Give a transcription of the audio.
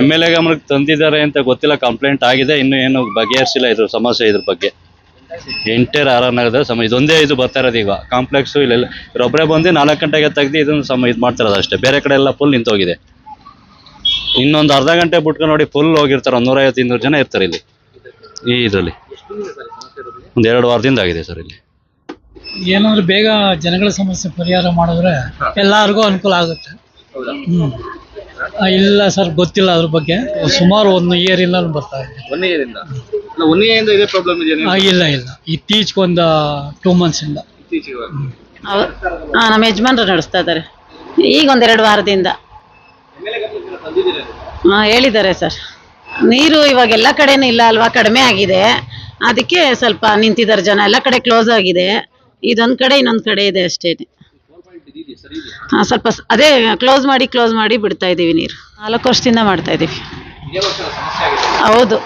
M L A ಗಮನಕ್ಕೆ ತಂದಿದ್ದಾರೆ ಅಂತ ಗೊತ್ತಿಲ್ಲ ಕಂಪ್ಲೇಂಟ್ ಆಗಿದೆ, ಇನ್ನು ಏನು ಬಗೆಹರಿಸಿಲ್ಲ ಇದ್ರ ಸಮಸ್ಯೆ ಇದ್ರ ಬಗ್ಗೆ. ಎಂಟೇರ್ ಆರ್ ನಗರದ ಸಮ, ಇದೊಂದೇ ಇದು ಬರ್ತಾ ಇರೋದು ಈಗ. ಕಾಂಪ್ಲೆಕ್ಸು ಇಲ್ಲೆಲ್ಲ ಇವ್ರೊಬ್ಬರೇ ಬಂದು ನಾಲ್ಕು ಗಂಟೆಗೆ ತೆಗ್ದು ಇದನ್ನು ಸಮ, ಇದು ಮಾಡ್ತಿರೋದು ಅಷ್ಟೇ. ಬೇರೆ ಕಡೆ ಎಲ್ಲ ಫುಲ್ ನಿಂತೋಗಿದೆ. ಇನ್ನೊಂದು ಅರ್ಧ ಗಂಟೆ ಬಿಟ್ಕೊಂಡು ನೋಡಿ ಫುಲ್ ಹೋಗಿರ್ತಾರೆ. ಒಂದು ನೂರೈವತ್ತು, ಇನ್ನೂರು ಜನ ಇರ್ತಾರೆ ಇಲ್ಲಿ. ಈ ಇದರಲ್ಲಿ. ಒಂದು ಎರಡು ವಾರದಿಂದ ಆಗಿದೆ ಸರ್ ಇಲ್ಲಿ. ಏನಾದ್ರು ಬೇಗ ಜನಗಳ ಸಮಸ್ಯೆ ಪರಿಹಾರ ಮಾಡಿದ್ರೆ ಎಲ್ಲರಿಗೂ ಅನುಕೂಲ ಆಗುತ್ತೆ. ಹ್ಮ್. ಆ, ಇಲ್ಲ ಸರ್ ಗೊತ್ತಿಲ್ಲ ಅದ್ರ ಬಗ್ಗೆ. ಸುಮಾರು ಒಂದು ಇಯರ್ ಇಂದ ಬರ್ತಾ ಇದೆ ಒನ್ ಇಯರ್ ಇಂದ? ಅಲ್ಲ ಒನ್ ಇಯರ್ ಇಂದ ಇದೇ ಪ್ರಾಬ್ಲಮ್ ಇದೆಯಾ ಆ, ಇಲ್ಲ ಇಲ್ಲ. ಇತ್ತೀಚೆಗೆ ಒಂದು ಟೂ ಮಂತ್ಸ್ ಇಂದ. ಇತ್ತೀಚೆಗೆ ಹಾ ನಮ್ಮ ಯಜಮಾನ್ರು ನಡೆಸ್ತಾ ಇದ್ದಾರೆ. ಈಗ ಒಂದೆರಡು ವಾರದಿಂದ. ಹಾ ಹೇಳಿದ್ದಾರೆ ಸರ್. ನೀರು ಇವಾಗ ಎಲ್ಲ ಕಡೆನೂ ಇಲ್ಲ ಅಲ್ವಾ? ಕಡಿಮೆ ಆಗಿದೆ. ಅದಕ್ಕೆ ಸ್ವಲ್ಪ ನಿಂತಿದ್ದಾರೆ ಜನ. ಎಲ್ಲ ಕಡೆ ಕ್ಲೋಸ್ ಆಗಿದೆ. ಇದೊಂದು ಕಡೆ ಇನ್ನೊಂದು ಕಡೆ ಇದೆ ಅಷ್ಟೇ. ಹಾಂ ಸ್ವಲ್ಪ ಅದೇ ಕ್ಲೋಸ್ ಮಾಡಿ ಕ್ಲೋಸ್ ಮಾಡಿ ಬಿಡ್ತಾ ಇದ್ದೀವಿ ನೀರು. ನಾಲ್ಕು ವರ್ಷದಿಂದ ಮಾಡ್ತಾ ಇದ್ದೀವಿ ಹೌದು.